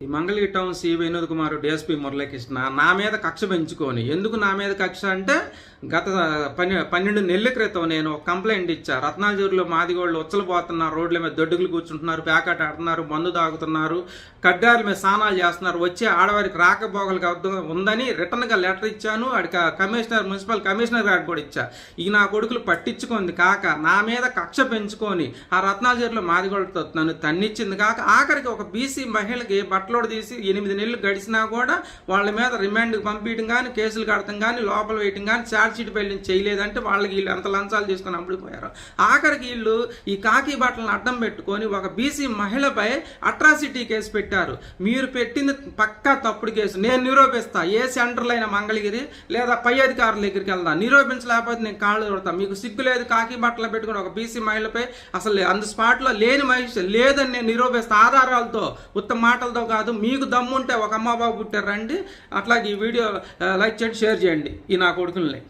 ఈ Mangalagiri town C Vinod Kumar DSP Muralikrishna నా మీద కక్ష పెంచుకొని ఎందుకు నా మీద కక్ష అంటే గత పన్నె పన్నెండు నెలల క్రితం నేను ఒక కంప్లైంట్ ఇచ్చా. రత్నాజూరులో మాదిగోళ్ళు ఉచ్చలు పోతున్నారు రోడ్ల మీద దొడ్డుకులు కూర్చుంటున్నారు ప్యాకెట్ ఆడుతున్నారు మందు తాగుతున్నారు కడ్డాల మీద స్నానాలు చేస్తున్నారు వచ్చే ఆడవారికి రాకపోగలకు అర్థం ఉందని రిటర్న్గా లెటర్ ఇచ్చాను అడిక కమిషనర్ మున్సిపల్ కమిషనర్ గారికి కూడా ఇచ్చా. ఈ నా కొడుకులు పట్టించుకుంది కాక నా మీద కక్ష పెంచుకొని ఆ రత్నాజూరులో మాదిగోళ్ళతో నన్ను తన్నిచ్చింది కాక ఆఖరికి ఒక బీసీ మహిళకి బట్టలోడు తీసి ఎనిమిది నెలలు గడిచినా కూడా వాళ్ళ మీద రిమాండ్కి పంపించడం కానీ కేసులు కడతాం కానీ లోపల వేయటం కానీ ఛార్జ్షీట్ షీట్ చేయలేదంటే వాళ్ళకి వీళ్ళు ఎంత లంచాలు తీసుకొని అమ్ముడిపోయారు. ఆఖరికి వీళ్ళు ఈ కాకి బట్టలను అడ్డం పెట్టుకొని ఒక బీసీ మహిళపై అట్రాసిటీ కేసు పెట్టారు. మీరు పెట్టింది పక్కా తప్పుడు కేసు. నేను నిరూపిస్తా. ఏ సెంటర్లో అయినా మంగళగిరి లేదా పై అధికారుల దగ్గరికి వెళ్దా నిరూపించలేకపోతే నేను కాళ్ళు కొడతా మీకు సిగ్గు లేదు కాకి బట్టలు పెట్టుకుని ఒక బీసీ మహిళపై అసలు అందు స్పాట్లో లేని మహిళ లేదని నేను నిరూపిస్తా. ఆధారాలతో ఉత్తమ మాటలతో కాదు మీకు దమ్ముంటే ఒక అమ్మ బాబు పుట్టారు రండి. అట్లాగే ఈ వీడియో లైక్ చేయండి షేర్ చేయండి ఈ నా కొడుకుల్ని.